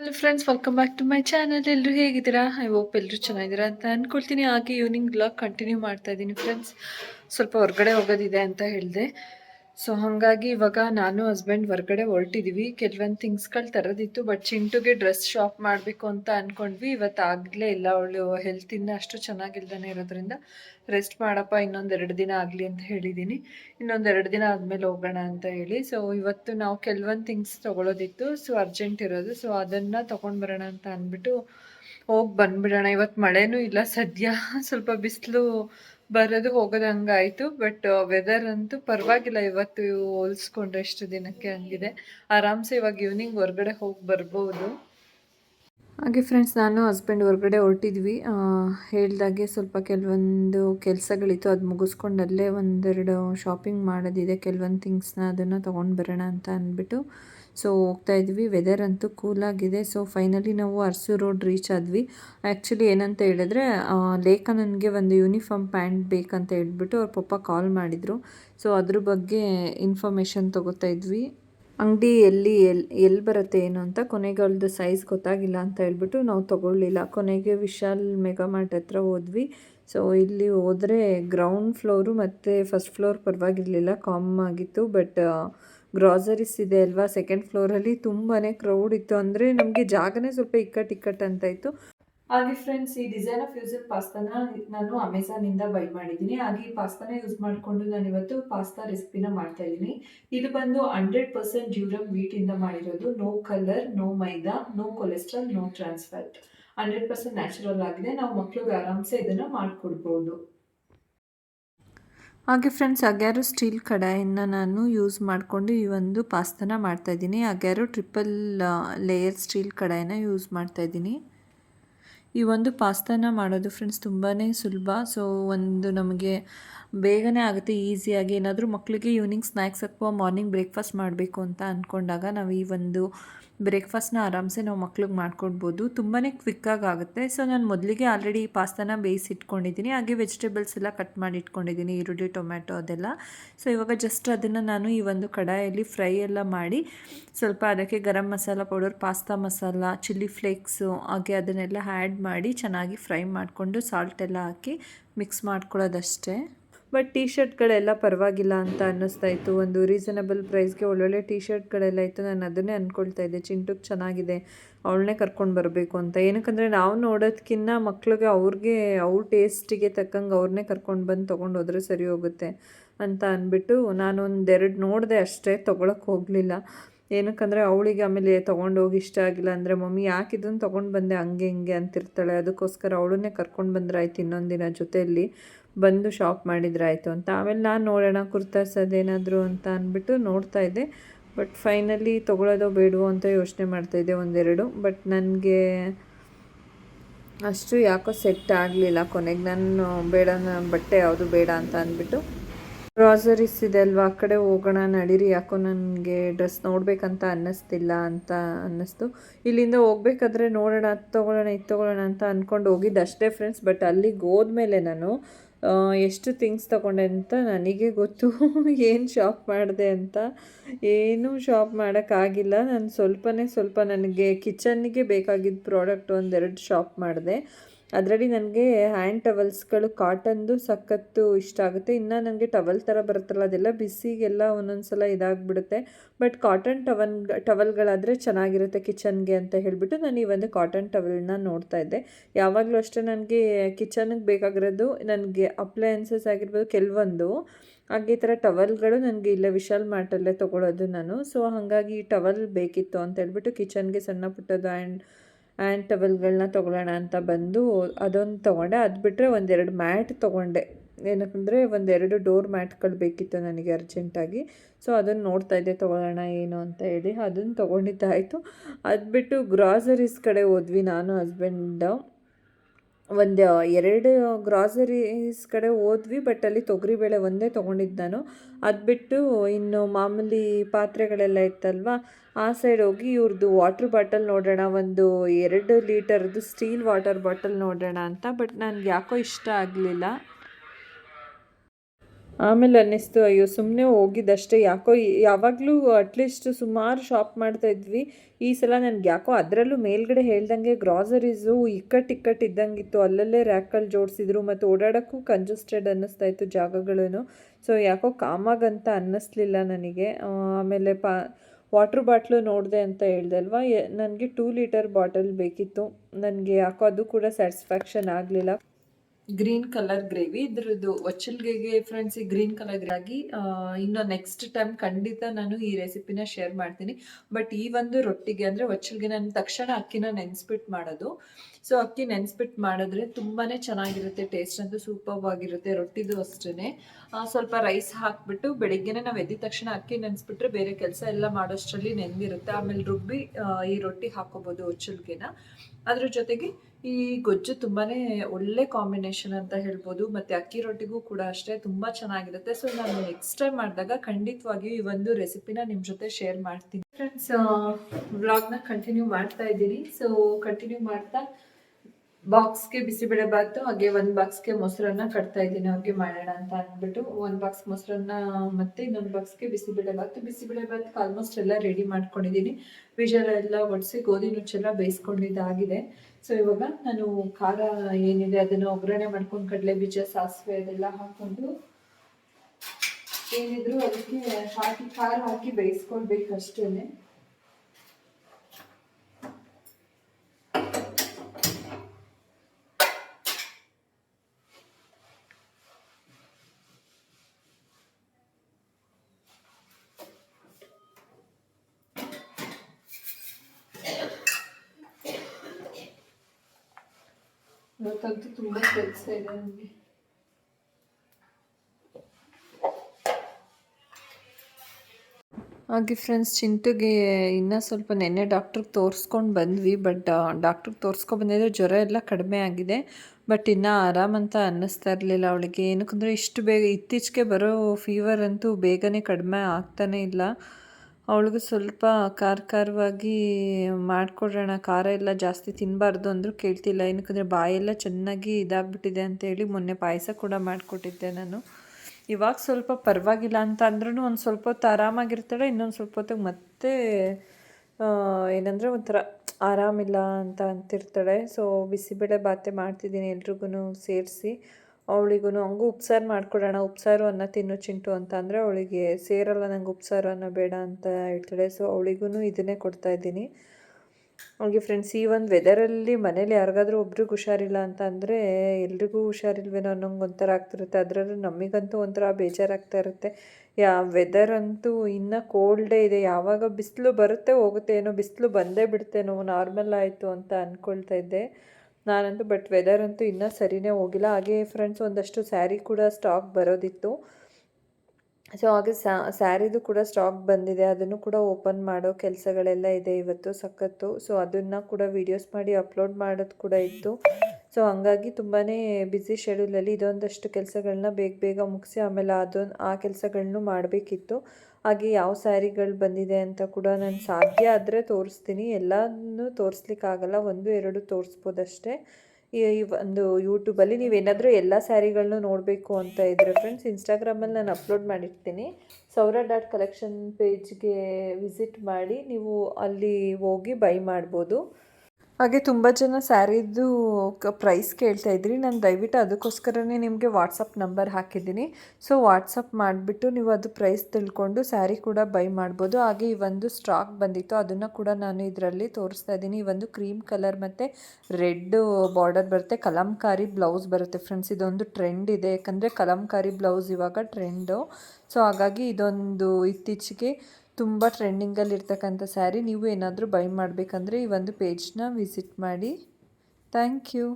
Hello friends welcome back to my channel ಎಲ್ಲರೂ ಹೇಗಿದ್ದೀರಾ? I hope ಎಲ್ಲರೂ ಚೆನ್ನಾಗಿದ್ದೀರಾ ಅಂತ ಅಂದ್ಕೊಳ್ತೀನಿ ಹಾಗೆ ಈವ್ನಿಂಗ್ ಬ್ಲಾಗ್ ಕಂಟಿನ್ಯೂ ಮಾಡ್ತಾ ಇದ್ದೀನಿ ಫ್ರೆಂಡ್ಸ್ ಸ್ವಲ್ಪ ಹೊರಗಡೆ ಹೋಗೋದಿದೆ ಅಂತ ಹೇಳಿದೆ. ಸೊ ಹಾಗಾಗಿ ಇವಾಗ ನಾನು ಹಸ್ಬೆಂಡ್ ಹೊರಗಡೆ ಹೊರಟಿದ್ದೀವಿ ಕೆಲವೊಂದು ಥಿಂಗ್ಸ್ಗಳು ತರೋದಿತ್ತು ಬಟ್ ಚಿಂಟುಗೆ ಡ್ರೆಸ್ ಶಾಪ್ ಮಾಡಬೇಕು ಅಂತ ಅಂದ್ಕೊಂಡ್ವಿ ಇವತ್ತು ಆಗಲೇ ಇಲ್ಲ. ಅವಳು ಹೆಲ್ತಿಂದ ಅಷ್ಟು ಚೆನ್ನಾಗಿಲ್ದೇ ಇರೋದ್ರಿಂದ ರೆಸ್ಟ್ ಮಾಡಪ್ಪ ಇನ್ನೊಂದೆರಡು ದಿನ ಆಗಲಿ ಅಂತ ಹೇಳಿದ್ದೀನಿ ಇನ್ನೊಂದೆರಡು ದಿನ ಆದಮೇಲೆ ಹೋಗೋಣ ಅಂತ ಹೇಳಿ. ಸೊ ಇವತ್ತು ನಾವು ಕೆಲವೊಂದು ಥಿಂಗ್ಸ್ ತೊಗೊಳೋದಿತ್ತು. ಸೊ ಅರ್ಜೆಂಟ್ ಇರೋದು. ಸೊ ಅದನ್ನು ತೊಗೊಂಡು ಬರೋಣ ಅಂತ ಅಂದ್ಬಿಟ್ಟು ಹೋಗಿ ಬಂದ್ಬಿಡೋಣ. ಇವತ್ತು ಮಳೆನೂ ಇಲ್ಲ. ಸದ್ಯ ಸ್ವಲ್ಪ ಬಿಸಿಲು ಬರೋದು ಹೋಗೋದು ಹಂಗಾಯಿತು ಬಟ್ ವೆದರ್ ಅಂತೂ ಪರವಾಗಿಲ್ಲ. ಇವತ್ತು ಹೋಲಿಸ್ಕೊಂಡ್ರೆ ಎಷ್ಟು ದಿನಕ್ಕೆ ಹಂಗಿದೆ. ಆರಾಮ್ಸೆ ಇವಾಗ ಈವ್ನಿಂಗ್ ಹೊರಗಡೆ ಹೋಗಿ ಬರ್ಬೋದು. ಹಾಗೆ ಫ್ರೆಂಡ್ಸ್ ನಾನು ಹಸ್ಬೆಂಡ್ ಹೊರಗಡೆ ಹೊರಟಿದ್ವಿ. ಹೇಳ್ದಾಗೆ ಸ್ವಲ್ಪ ಕೆಲವೊಂದು ಕೆಲಸಗಳಿತ್ತು. ಅದು ಮುಗಿಸ್ಕೊಂಡು ಅಲ್ಲೇ ಒಂದೆರಡು ಶಾಪಿಂಗ್ ಮಾಡೋದಿದೆ. ಕೆಲವೊಂದು ಥಿಂಗ್ಸ್ನ ಅದನ್ನು ತೊಗೊಂಡು ಬರೋಣ ಅಂತ ಅಂದ್ಬಿಟ್ಟು. ಸೊ ಹೋಗ್ತಾ ಇದ್ವಿ. ವೆದರ್ ಅಂತೂ ಕೂಲಾಗಿದೆ ಸೊ ಫೈನಲಿ ನಾವು ಅರಸು ರೋಡ್ ರೀಚ್ ಆದ್ವಿ. ಆ್ಯಕ್ಚುಲಿ ಏನಂತ ಹೇಳಿದ್ರೆ ಲೇಖ ನನಗೆ ಒಂದು ಯೂನಿಫಾರ್ಮ್ ಪ್ಯಾಂಟ್ ಬೇಕಂತ ಹೇಳ್ಬಿಟ್ಟು ಅವ್ರ ಪಪ್ಪ ಕಾಲ್ ಮಾಡಿದರು. ಸೊ ಅದ್ರ ಬಗ್ಗೆ ಇನ್ಫಾರ್ಮೇಷನ್ ತೊಗೋತಾ ಇದ್ವಿ. ಅಂಗಡಿ ಎಲ್ಲಿ ಎಲ್ಲಿ ಎಲ್ಲಿ ಬರುತ್ತೆ ಏನು ಅಂತ ಕೊನೆಗೆ ಅವ್ಳದ್ದು ಸೈಜ್ ಗೊತ್ತಾಗಿಲ್ಲ ಅಂತ ಹೇಳ್ಬಿಟ್ಟು ನಾವು ತೊಗೊಳ್ಳಿಲ್ಲ. ಕೊನೆಗೆ ವಿಶಾಲ್ ಮೆಗಾ ಮಾರ್ಟ್ ಹತ್ರ ಹೋದ್ವಿ. ಸೊ ಇಲ್ಲಿ ಹೋದರೆ ಗ್ರೌಂಡ್ ಫ್ಲೋರು ಮತ್ತು ಫಸ್ಟ್ ಫ್ಲೋರ್ ಪರವಾಗಿರಲಿಲ್ಲ. ಕಾಮ್ ಆಗಿತ್ತು. ಬಟ್ ಗ್ರಾಸರೀಸ್ ಇದೆ ಅಲ್ವಾ? ಸೆಕೆಂಡ್ ಫ್ಲೋರಲ್ಲಿ ತುಂಬಾ ಕ್ರೌಡ್ ಇತ್ತು. ಅಂದರೆ ನಮಗೆ ಜಾಗನೇ ಸ್ವಲ್ಪ ಇಕ್ಕಟ್ ಇಕ್ಕಟ್ ಅಂತ ಇತ್ತು. ಹಾಗೆ ಫ್ರೆಂಡ್ಸ್ ಈ ಡಿಸೈನ್ ಆಫ್ ಯೂಸರ್ ಪಾಸ್ತಾನ ನಾನು ಅಮೆಝಾನಿಂದ ಬೈ ಮಾಡಿದ್ದೀನಿ. ಹಾಗೆ ಈ ಪಾಸ್ತಾನ ಯೂಸ್ ಮಾಡಿಕೊಂಡು ನಾನು ಇವತ್ತು ಪಾಸ್ತಾ ರೆಸಿಪಿನ ಮಾಡ್ತಾ ಇದ್ದೀನಿ. ಇದು ಬಂದು ಹಂಡ್ರೆಡ್ ಪರ್ಸೆಂಟ್ ಡ್ಯೂರಮ್ ವೀಟಿಂದ ಮಾಡಿರೋದು. No colour no maida no cholesterol no trans fat hundred percent natural ಆಗಿದೆ. ನಾವು ಮಕ್ಳಿಗೆ ಆರಾಮ್ಸೆ ಇದನ್ನು ಮಾಡಿಕೊಡ್ಬೋದು. ಹಾಗೆ ಫ್ರೆಂಡ್ಸ್ ಅಗ್ಯಾರು ಸ್ಟೀಲ್ ಕಡಾಯಿಯನ್ನು ನಾನು ಯೂಸ್ ಮಾಡಿಕೊಂಡು ಈ ಒಂದು ಪಾಸ್ತನ ಮಾಡ್ತಾಯಿದ್ದೀನಿ ಅಗ್ಯಾರು ಟ್ರಿಪಲ್ ಲೇಯರ್ ಸ್ಟೀಲ್ ಕಡಾಯಿನ ಯೂಸ್ ಮಾಡ್ತಾಯಿದ್ದೀನಿ ಈ ಒಂದು ಪಾಸ್ತಾನ ಮಾಡೋದು ಫ್ರೆಂಡ್ಸ್ ತುಂಬಾ ಸುಲಭ. ಸೊ ಒಂದು ನಮಗೆ ಬೇಗನೆ ಆಗುತ್ತೆ ಈಸಿಯಾಗಿ ಏನಾದರೂ ಮಕ್ಕಳಿಗೆ ಈವ್ನಿಂಗ್ ಸ್ನ್ಯಾಕ್ಸ್ ಅಥವಾ ಮಾರ್ನಿಂಗ್ ಬ್ರೇಕ್ಫಾಸ್ಟ್ ಮಾಡಬೇಕು ಅಂತ ಅಂದ್ಕೊಂಡಾಗ ನಾವು ಈ ಒಂದು ಬ್ರೇಕ್ಫಾಸ್ಟ್ನ ಆರಾಮ್ಸೆ ನಾವು ಮಕ್ಳಿಗೆ ಮಾಡ್ಕೊಡ್ಬೋದು. ತುಂಬಾ ಕ್ವಿಕ್ಕಾಗಿ ಆಗುತ್ತೆ. ಸೊ ನಾನು ಮೊದಲಿಗೆ ಆಲ್ರೆಡಿ ಪಾಸ್ತಾನ ಬೇಯಿಸಿಟ್ಕೊಂಡಿದ್ದೀನಿ ಹಾಗೆ ವೆಜಿಟೇಬಲ್ಸ್ ಎಲ್ಲ ಕಟ್ ಮಾಡಿ ಇಟ್ಕೊಂಡಿದ್ದೀನಿ ಈರುಳ್ಳಿ, ಟೊಮ್ಯಾಟೊ ಅದೆಲ್ಲ. ಸೊ ಇವಾಗ ಜಸ್ಟ್ ಅದನ್ನು ನಾನು ಈ ಒಂದು ಕಡಾಯಲ್ಲಿ ಫ್ರೈ ಎಲ್ಲ ಮಾಡಿ ಸ್ವಲ್ಪ ಅದಕ್ಕೆ garam masala powder pasta masala chilli flakes ಹಾಗೆ ಅದನ್ನೆಲ್ಲ ಆ್ಯಡ್ ಮಾಡಿ ಚೆನ್ನಾಗಿ ಫ್ರೈ ಮಾಡಿಕೊಂಡು ಸಾಲ್ಟ್ ಎಲ್ಲ ಹಾಕಿ ಮಿಕ್ಸ್ ಮಾಡ್ಕೊಳ್ಳೋದಷ್ಟೇ. ಬಟ್ ಟೀ ಶರ್ಟ್ಗಳೆಲ್ಲ ಪರವಾಗಿಲ್ಲ ಅಂತ ಅನ್ನಿಸ್ತಾ ಇತ್ತು. ಒಂದು ರೀಸನಬಲ್ ಪ್ರೈಸ್ಗೆ ಒಳ್ಳೊಳ್ಳೆ ಟೀ ಶರ್ಟ್ಗಳೆಲ್ಲ ಇತ್ತು. ನಾನು ಅದನ್ನೇ ಅಂದ್ಕೊಳ್ತಾ ಇದ್ದೆ. ಚಿಂಟುಗೆ ಚೆನ್ನಾಗಿದೆ. ಅವಳನ್ನೇ ಕರ್ಕೊಂಡು ಬರಬೇಕು ಅಂತ. ಏನಕ್ಕಂದರೆ ನಾವು ನೋಡೋದಕ್ಕಿಂತ ಮಕ್ಳಿಗೆ ಅವ್ರಿಗೆ ಅವ್ರ ಟೇಸ್ಟಿಗೆ ತಕ್ಕಂಗೆ ಅವ್ರನ್ನೇ ಕರ್ಕೊಂಡು ಬಂದು ತೊಗೊಂಡು ಹೋದರೆ ಸರಿ ಹೋಗುತ್ತೆ ಅಂತ ಅಂದ್ಬಿಟ್ಟು ನಾನು ಒಂದೆರಡು ನೋಡಿದೆ ಅಷ್ಟೇ. ತೊಗೊಳಕ್ಕೆ ಹೋಗಲಿಲ್ಲ. ಏನಕ್ಕಂದರೆ ಅವಳಿಗೆ ಆಮೇಲೆ ತೊಗೊಂಡೋಗಿ ಇಷ್ಟ ಆಗಿಲ್ಲ ಅಂದರೆ, ಮಮ್ಮಿ, ಯಾಕೆ ಇದನ್ನು ತೊಗೊಂಡು ಬಂದೆ? ಹಂಗೆ ಹಿಂಗೆ ಅಂತಿರ್ತಾಳೆ. ಅದಕ್ಕೋಸ್ಕರ ಅವಳನ್ನೇ ಕರ್ಕೊಂಡು ಬಂದ್ರೆ ಆಯ್ತು ಇನ್ನೊಂದು ದಿನ ಜೊತೆಯಲ್ಲಿ. ಬಂದು ಶಾಪ್ ಮಾಡಿದ್ರಾಯಿತು ಅಂತ. ಆಮೇಲೆ ನಾನು ನೋಡೋಣ, ಕುರ್ತಾಸ್ ಅದೇನಾದರೂ ಅಂತ ಅಂದ್ಬಿಟ್ಟು ನೋಡ್ತಾ ಇದ್ದೆ. ಬಟ್ ಫೈನಲಿ ತೊಗೊಳೋದೋ ಬೇಡವೋ ಅಂತ ಯೋಚನೆ ಮಾಡ್ತಾಯಿದ್ದೆ ಒಂದೆರಡು. ಬಟ್ ನನಗೆ ಅಷ್ಟು ಯಾಕೋ ಸೆಟ್ ಆಗಲಿಲ್ಲ ಕೊನೆಗೆ. ನಾನು ಬೇಡ ಬಟ್ಟೆ ಯಾವುದು ಬೇಡ ಅಂತ ಅಂದ್ಬಿಟ್ಟು ಗ್ರಾಸರೀಸ್ ಇದೆ ಅಲ್ವಾ, ಆ ಕಡೆ ಹೋಗೋಣ, ನಡೀರಿ. ಯಾಕೋ ನನಗೆ ಡ್ರೆಸ್ ನೋಡಬೇಕಂತ ಅನ್ನಿಸ್ತಿಲ್ಲ ಅಂತ ಅನ್ನಿಸ್ತು. ಇಲ್ಲಿಂದ ಹೋಗ್ಬೇಕಾದ್ರೆ ನೋಡೋಣ ಅದು ತೊಗೊಳ್ಳೋಣ ಇದು ತೊಗೊಳ್ಳೋಣ ಅಂತ ಅಂದ್ಕೊಂಡು ಹೋಗಿದ್ದು ಅಷ್ಟೇ ಫ್ರೆಂಡ್ಸ್ ಬಟ್ ಅಲ್ಲಿಗೆ ಹೋದ್ಮೇಲೆ ನಾನು ಎಷ್ಟು ಥಿಂಗ್ಸ್ ತೊಗೊಂಡೆ ಅಂತ ನನಗೆ ಗೊತ್ತು. ಏನು ಶಾಪ್ ಮಾಡಿದೆ ಅಂತ. ಏನೂ ಶಾಪ್ ಮಾಡೋಕ್ಕಾಗಿಲ್ಲ ನಾನು ಸ್ವಲ್ಪನೇ ಸ್ವಲ್ಪ ನನಗೆ ಕಿಚನ್ನಿಗೆ ಬೇಕಾಗಿದ್ದ ಪ್ರಾಡಕ್ಟ್ ಒಂದೆರಡು ಶಾಪ್ ಮಾಡಿದೆ. ಅದರಲ್ಲಿ ನನಗೆ ಹ್ಯಾಂಡ್ ಟವಲ್ಸ್ಗಳು ಕಾಟನ್ದು ಸಖತ್ತು ಇಷ್ಟ ಆಗುತ್ತೆ. ಇನ್ನು ನನಗೆ ಟವಲ್ ಥರ ಬರುತ್ತಲ್ಲ, ಅದೆಲ್ಲ ಬಿಸಿಗೆಲ್ಲ ಒಂದೊಂದು ಸಲ ಇದಾಗಿಬಿಡುತ್ತೆ. ಬಟ್ ಕಾಟನ್ ಟವನ್ ಟವಲ್ಗಳಾದರೆ ಚೆನ್ನಾಗಿರುತ್ತೆ ಕಿಚನ್ಗೆ ಅಂತ ಹೇಳಿಬಿಟ್ಟು ನಾನು ಈ ಒಂದು ಕಾಟನ್ ಟವಲ್ನ ನೋಡ್ತಾ ಇದ್ದೆ. ಯಾವಾಗಲೂ ಅಷ್ಟೇ ನನಗೆ ಕಿಚನ್ಗೆ ಬೇಕಾಗಿರೋದು ನನಗೆ ಅಪ್ಲಯನ್ಸಸ್ ಆಗಿರ್ಬೋದು, ಕೆಲವೊಂದು. ಹಾಗೆ ಈ ಥರ ಟವಲ್ಗಳು ನನಗೆ ಇಲ್ಲೇ ವಿಶಾಲ್ ಮಾರ್ಟಲ್ಲೇ ತೊಗೊಳೋದು ನಾನು. ಸೊ ಹಾಗಾಗಿ ಈ ಟವಲ್ ಬೇಕಿತ್ತು ಅಂತ ಹೇಳ್ಬಿಟ್ಟು ಕಿಚನ್ಗೆ ಸಣ್ಣ ಪುಟ್ಟದು ಆ್ಯಂಡ್ ಆ್ಯಂಡ್ ಟವೆಲ್ಗಳನ್ನ ತೊಗೊಳ್ಳೋಣ ಅಂತ ಬಂದು ಅದೊಂದು ತೊಗೊಂಡೆ. ಅದು ಬಿಟ್ಟರೆ ಒಂದೆರಡು ಮ್ಯಾಟ್ ತೊಗೊಂಡೆ. ಏನಕ್ಕಂದರೆ ಒಂದೆರಡು ಡೋರ್ ಮ್ಯಾಟ್ಗಳು ಬೇಕಿತ್ತು ನನಗೆ ಅರ್ಜೆಂಟಾಗಿ ಸೊ ಅದನ್ನು ನೋಡ್ತಾ ಇದ್ದೆ ತೊಗೊಳ್ಳೋಣ ಏನು ಅಂತ ಹೇಳಿ. ಅದನ್ನು ತೊಗೊಂಡಿದ್ದಾಯಿತು. ಅದು ಬಿಟ್ಟು ಗ್ರಾಸರೀಸ್ ಕಡೆ ಹೋದ್ವಿ ನಾನು ಹಸ್ಬೆಂಡ್ ಒಂದು ಎರಡು ಗ್ರಾಸರೀಸ್ ಕಡೆ ಹೋದ್ವಿ ಬಟ್ ಅಲ್ಲಿ ತೊಗರಿಬೇಳೆ ಒಂದೇ ತೊಗೊಂಡಿದ್ದು ನಾನು. ಅದು ಬಿಟ್ಟು ಇನ್ನು ಮಾಮೂಲಿ ಪಾತ್ರೆಗಳೆಲ್ಲ ಇತ್ತಲ್ವ, ಆ ಸೈಡ್ ಹೋಗಿ ಇವ್ರದ್ದು ವಾಟ್ರ್ ಬಾಟಲ್ ನೋಡೋಣ, ಒಂದು ಎರಡು ಲೀಟರ್ದು ಸ್ಟೀಲ್ ವಾಟರ್ ಬಾಟಲ್ ನೋಡೋಣ ಅಂತ ಬಟ್ ನನಗೆ ಯಾಕೋ ಇಷ್ಟ ಆಗಲಿಲ್ಲ. ಆಮೇಲೆ ಅನ್ನಿಸ್ತು, ಅಯ್ಯೋ ಸುಮ್ಮನೆ ಹೋಗಿದ್ದಷ್ಟೇ, ಯಾಕೋ ಯಾವಾಗಲೂ ಅಟ್ಲೀಸ್ಟ್ ಸುಮಾರು ಶಾಪ್ ಮಾಡ್ತಾ ಇದ್ವಿ. ಈ ಸಲ ನನಗೆ ಯಾಕೋ ಅದರಲ್ಲೂ ಮೇಲ್ಗಡೆ ಹೇಳ್ದಂಗೆ ಗ್ರಾಸರೀಸು ಇಕ್ಕಟ್ಟು ಇಕ್ಕಟ್ಟು ಇದ್ದಂಗಿತ್ತು. ಅಲ್ಲಲ್ಲೇ ರ್ಯಾಕಲ್ಲಿ ಜೋಡಿಸಿದ್ರು ಮತ್ತು ಓಡಾಡೋಕ್ಕೂ ಕಂಜಸ್ಟೆಡ್ ಅನ್ನಿಸ್ತಾ ಇತ್ತು ಜಾಗಗಳೇನು. ಸೊ ಯಾಕೋ ಕಾಮಾಗಂತ ಅನ್ನಿಸ್ಲಿಲ್ಲ ನನಗೆ. ಆಮೇಲೆ ಪಾ ವಾಟ್ರ್ ಬಾಟ್ಲು ನೋಡಿದೆ ಅಂತ ಹೇಳ್ದೆ ಅಲ್ವಾ? ನನಗೆ ಟೂ ಲೀಟರ್ ಬಾಟಲ್ ಬೇಕಿತ್ತು. ನನಗೆ ಯಾಕೋ ಅದು ಕೂಡ ಸ್ಯಾಟಿಸ್ಫ್ಯಾಕ್ಷನ್ ಆಗಲಿಲ್ಲ. Green colour gravy. ಇದ್ರದ್ದು ಒಚ್ಚಲ್ಗೆಗೆ ಫ್ರೆಂಡ್ಸ್ ಈ ಗ್ರೀನ್ ಕಲರ್ ಆಗಿ ಇನ್ನು ನೆಕ್ಸ್ಟ್ ಟೈಮ್ ಖಂಡಿತ ನಾನು ಈ ರೆಸಿಪಿನ ಶೇರ್ ಮಾಡ್ತೀನಿ. ಬಟ್ ಈ ಒಂದು ರೊಟ್ಟಿಗೆ ಅಂದರೆ ಒಚ್ಚಲ್ಗೆ ನಾನು ತಕ್ಷಣ ಅಕ್ಕಿನ ನೆನೆಸ್ಬಿಟ್ಟು ಮಾಡೋದು. ಸೊ ಅಕ್ಕಿ ನೆನೆಸ್ಬಿಟ್ಟು ಮಾಡಿದ್ರೆ ತುಂಬಾ ಚೆನ್ನಾಗಿರುತ್ತೆ ಟೇಸ್ಟ್ ಅಂತೂ ಸೂಪರ್ ಆಗಿರುತ್ತೆ, ರೊಟ್ಟಿದು ಅಷ್ಟೇ ಸ್ವಲ್ಪ ರೈಸ್ ಹಾಕ್ಬಿಟ್ಟು ಬೆಳಿಗ್ಗೆನೇ ನಾವು ಎದ್ದ ತಕ್ಷಣ ಅಕ್ಕಿ ನೆನೆಸ್ಬಿಟ್ರೆ ಬೇರೆ ಕೆಲಸ ಎಲ್ಲ ಮಾಡೋಷ್ಟರಲ್ಲಿ ನೆಂದಿರುತ್ತೆ ಆಮೇಲೆ ರುಬ್ಬಿ ಈ ರೊಟ್ಟಿ ಹಾಕೋಬೋದು ಒಚ್ಚಲ್ಗೆನ ಅದ್ರ ಜೊತೆಗೆ ಈ ಗೊಜ್ಜು ತುಂಬಾನೇ ಒಳ್ಳೆ ಕಾಂಬಿನೇಷನ್ ಅಂತ ಹೇಳ್ಬೋದು. ಮತ್ತೆ ಅಕ್ಕಿ ರೊಟ್ಟಿಗೂ ಕೂಡ ಅಷ್ಟೇ ತುಂಬಾ ಚೆನ್ನಾಗಿರುತ್ತೆ. ಸೊ ನಾನು ನೆಕ್ಸ್ಟ್ ಟೈಮ್ ಮಾಡಿದಾಗ ಖಂಡಿತವಾಗಿಯೂ ಈ ಒಂದು ರೆಸಿಪಿನ ನಿಮ್ಮ ಜೊತೆ ಶೇರ್ ಮಾಡ್ತೀನಿ. ಫ್ರೆಂಡ್ಸ್ ವ್ಲಾಗ್ನ ಕಂಟಿನ್ಯೂ ಮಾಡ್ತಾ ಇದ್ದೀನಿ. ಸೊ ಕಂಟಿನ್ಯೂ ಮಾಡ್ತಾ ಬಾಕ್ಸ್ಗೆ ಬಿಸಿಬೇಳೆ ಬಾತು, ಹಾಗೆ ಒಂದು ಬಾಕ್ಸ್ಗೆ ಮೊಸರನ್ನ ಕಟ್ತಾ ಇದ್ದೀನಿ. ಅವ್ರಿಗೆ ಮಾಡೋಣ ಅಂತ ಅಂದ್ಬಿಟ್ಟು ಒಂದು ಬಾಕ್ಸ್ ಮೊಸರನ್ನ ಮತ್ತೆ ಇನ್ನೊಂದು ಬಾಕ್ಸ್ಗೆ ಬಿಸಿಬೇಳೆ ಬಾತು. ಬಿಸಿಬೇಳೆ ಆಲ್ಮೋಸ್ಟ್ ಎಲ್ಲ ರೆಡಿ ಮಾಡ್ಕೊಂಡಿದ್ದೀನಿ. ಬೀಜ ಎಲ್ಲ ಒಡಿಸಿ ಗೋಧಿ ನುಚ್ಚೆಲ್ಲ ಬೇಯಿಸ್ಕೊಂಡಿದ್ದಾಗಿದೆ. ಸೊ ಇವಾಗ ನಾನು ಖಾರ ಏನಿದೆ ಅದನ್ನು ಒಗ್ಗರಣೆ ಮಾಡ್ಕೊಂಡು ಕಡಲೆ ಬೀಜ, ಸಾಸಿವೆ ಅದೆಲ್ಲ ಹಾಕೊಂಡು ಏನಿದ್ರು ಅದಕ್ಕೆ ಹಾಕಿ, ಖಾರ ಹಾಕಿ ಬೇಯಿಸ್ಕೊಳ್ಬೇಕು ಅಷ್ಟೇನೆ. ಇದೆ ಹಾಗೆ ಫ್ರೆಂಡ್ಸ್ ಚಿಂಟುಗೆ ಇನ್ನೂ ಸ್ವಲ್ಪ ನೆನ್ನೆ ಡಾಕ್ಟ್ರಿಗೆ ತೋರಿಸ್ಕೊಂಡು ಬಂದ್ವಿ ಬಟ್ ಡಾಕ್ಟ್ರಿಗೆ ತೋರಿಸ್ಕೊಂಡು ಬಂದಿದ್ರೆ ಜ್ವರ ಎಲ್ಲ ಕಡಿಮೆ ಆಗಿದೆ. ಬಟ್ ಇನ್ನೂ ಆರಾಮಂತ ಅನ್ನಿಸ್ತಾ ಇರಲಿಲ್ಲ ಅವಳಿಗೆ. ಏನಕ್ಕಂದ್ರೆ ಇಷ್ಟು ಬೇಗ ಇತ್ತೀಚೆಗೆ ಬರೋ ಫೀವರ್ ಅಂತೂ ಬೇಗನೆ ಕಡಿಮೆ ಆಗ್ತಾನೇ ಇಲ್ಲ. ಅವಳಿಗೂ ಸ್ವಲ್ಪ ಖಾರ ಖಾರವಾಗಿ ಮಾಡಿಕೊಡೋಣ, ಖಾರ ಎಲ್ಲ ಜಾಸ್ತಿ ತಿನ್ನಬಾರ್ದು ಅಂದರೂ ಕೇಳ್ತಿಲ್ಲ. ಏನಕ್ಕಂದರೆ ಬಾಯೆಲ್ಲ ಚೆನ್ನಾಗಿ ಇದಾಗ್ಬಿಟ್ಟಿದೆ ಅಂತೇಳಿ ಮೊನ್ನೆ ಪಾಯಸ ಕೂಡ ಮಾಡಿಕೊಟ್ಟಿದ್ದೆ ನಾನು. ಇವಾಗ ಸ್ವಲ್ಪ ಪರವಾಗಿಲ್ಲ ಅಂತ ಅಂದ್ರೂ ಒಂದು ಸ್ವಲ್ಪ ಹೊತ್ತು ಆರಾಮಾಗಿರ್ತಾಳೆ, ಇನ್ನೊಂದು ಸ್ವಲ್ಪ ಹೊತ್ತಿಗೆ ಮತ್ತೆ ಏನಂದರೆ ಒಂಥರ ಆರಾಮಿಲ್ಲ ಅಂತ ಅಂತಿರ್ತಾಳೆ. ಸೊ ಬಿಸಿಬೇಳೆ ಬಾತೆ ಮಾಡ್ತಿದ್ದೀನಿ ಎಲ್ರಿಗೂ ಸೇರಿಸಿ. ಅವಳಿಗೂ ಹಂಗೂ ಉಪ್ಸಾರು ಮಾಡ್ಕೊಡೋಣ, ಉಪ್ಸಾರು ಅನ್ನ ತಿನ್ನು ಚಿಂಟು ಅಂತ ಅಂದರೆ ಅವಳಿಗೆ ಸೇರಲ್ಲ, ನಂಗೆ ಉಪ್ಸಾರು ಅನ್ನ ಬೇಡ ಅಂತ ಹೇಳ್ತಾಳೆ. ಸೊ ಅವಳಿಗೂ ಇದನ್ನೇ ಕೊಡ್ತಾ ಇದ್ದೀನಿ. ಅವಳಿಗೆ ಫ್ರೆಂಡ್ಸ್ ಈ ಒಂದು ವೆದರಲ್ಲಿ ಮನೇಲಿ ಯಾರಿಗಾದ್ರೂ ಒಬ್ರಿಗೆ ಹುಷಾರಿಲ್ಲ ಅಂತ ಅಂದರೆ ಎಲ್ರಿಗೂ ಹುಷಾರಿಲ್ವೇನೋ ಅನ್ನೋಂಗೆ ಒಂಥರ ಆಗ್ತಿರುತ್ತೆ. ಅದರಲ್ಲೂ ನಮಗಂತೂ ಒಂಥರ ಬೇಜಾರಾಗ್ತಾ ಇರುತ್ತೆ. ಯಾ ವೆದರ್ ಅಂತೂ ಇನ್ನೂ ಕೋಲ್ಡೇ ಇದೆ. ಯಾವಾಗ ಬಿಸಿಲು ಬರುತ್ತೆ, ಹೋಗುತ್ತೆ, ಏನೋ ಬಿಸಿಲು ಬಂದೇ ಬಿಡ್ತೇನೋ ನಾರ್ಮಲ್ ಆಯಿತು ಅಂತ ಅಂದ್ಕೊಳ್ತಾ ಇದ್ದೆ. ನಾನಂತೂ ಬಟ್ ವೆದರ್ ಅಂತೂ ಇನ್ನೂ ಸರಿನೇ ಹೋಗಿಲ್ಲ. ಹಾಗೆ ಫ್ರೆಂಡ್ಸ್ ಒಂದಷ್ಟು ಸ್ಯಾರಿ ಕೂಡ ಸ್ಟಾಕ್ ಬರೋದಿತ್ತು. ಸೊ ಹಾಗೆ ಸ್ಯಾರಿದು ಕೂಡ ಸ್ಟಾಕ್ ಬಂದಿದೆ. ಅದನ್ನು ಕೂಡ ಓಪನ್ ಮಾಡೋ ಕೆಲಸಗಳೆಲ್ಲ ಇದೆ ಇವತ್ತು ಸಖತ್ತು. ಸೊ ಅದನ್ನು ಕೂಡ ವೀಡಿಯೋಸ್ ಮಾಡಿ ಅಪ್ಲೋಡ್ ಮಾಡೋದು ಕೂಡ ಇತ್ತು. ಸೊ ಹಂಗಾಗಿ ತುಂಬಾ ಬ್ಯುಸಿ ಶೆಡ್ಯೂಲಲ್ಲಿ ಇದೊಂದಷ್ಟು ಕೆಲಸಗಳನ್ನ ಬೇಗ ಬೇಗ ಮುಗಿಸಿ ಆಮೇಲೆ ಅದೊಂದು ಆ ಕೆಲಸಗಳನ್ನೂ ಮಾಡಬೇಕಿತ್ತು. ಹಾಗೆ ಯಾವ ಸ್ಯಾರಿಗಳು ಬಂದಿದೆ ಅಂತ ಕೂಡ ನಾನು ಸಾಧ್ಯ ಆದರೆ ತೋರಿಸ್ತೀನಿ. ಎಲ್ಲನೂ ತೋರಿಸ್ಲಿಕ್ಕಾಗಲ್ಲ. ಒಂದು, ಎರಡು ತೋರಿಸ್ಬೋದಷ್ಟೇ. ಈ ಒಂದು ಯೂಟ್ಯೂಬಲ್ಲಿ ನೀವೇನಾದರೂ ಎಲ್ಲ ಸ್ಯಾರಿಗಳನ್ನೂ ನೋಡಬೇಕು ಅಂತ ಇದ್ದರೆ ಫ್ರೆಂಡ್ಸ್ ಇನ್ಸ್ಟಾಗ್ರಾಮಲ್ಲಿ ನಾನು ಅಪ್ಲೋಡ್ ಮಾಡಿರ್ತೀನಿ. ಸೌರ ಡಾಟ್ ಕಲೆಕ್ಷನ್ ಪೇಜ್ಗೆ ವಿಸಿಟ್ ಮಾಡಿ ನೀವು ಅಲ್ಲಿ ಹೋಗಿ ಬೈ ಮಾಡ್ಬೋದು. ಹಾಗೆ ತುಂಬ ಜನ ಸ್ಯಾರಿದು ಪ್ರೈಸ್ ಕೇಳ್ತಾ ಇದ್ರಿ. ನಾನು ದಯವಿಟ್ಟು ಅದಕ್ಕೋಸ್ಕರನೇ ನಿಮಗೆ ವಾಟ್ಸಪ್ ನಂಬರ್ ಹಾಕಿದ್ದೀನಿ. ಸೊ ವಾಟ್ಸಪ್ ಮಾಡಿಬಿಟ್ಟು ನೀವು ಅದು ಪ್ರೈಸ್ ತಿಳ್ಕೊಂಡು ಸ್ಯಾರಿ ಕೂಡ ಬೈ ಮಾಡ್ಬೋದು. ಹಾಗೆ ಈ ಒಂದು ಸ್ಟಾಕ್ ಬಂದಿತ್ತು, ಅದನ್ನು ಕೂಡ ನಾನು ಇದರಲ್ಲಿ ತೋರಿಸ್ತಾ ಇದ್ದೀನಿ. ಈ ಒಂದು ಕ್ರೀಮ್ ಕಲರ್ ಮತ್ತು ರೆಡ್ ಬಾರ್ಡರ್ ಬರುತ್ತೆ. ಕಲಂಕಾರಿ ಬ್ಲೌಸ್ ಬರುತ್ತೆ ಫ್ರೆಂಡ್ಸ್ ಇದೊಂದು ಟ್ರೆಂಡ್ ಇದೆ. ಯಾಕಂದರೆ ಕಲಂಕಾರಿ ಬ್ಲೌಸ್ ಇವಾಗ ಟ್ರೆಂಡು ಸೊ ಹಾಗಾಗಿ ಇದೊಂದು ಇತ್ತೀಚೆಗೆ ತುಂಬ ಟ್ರೆಂಡಿಂಗಲ್ಲಿ ಇರ್ತಕ್ಕಂಥ ಸ್ಯಾರಿ ನೀವು ಏನಾದರೂ ಬೈ ಮಾಡಬೇಕಂದ್ರೆ ಈ ಒಂದು ಪೇಜ್ನ ವಿಸಿಟ್ ಮಾಡಿ. Thank you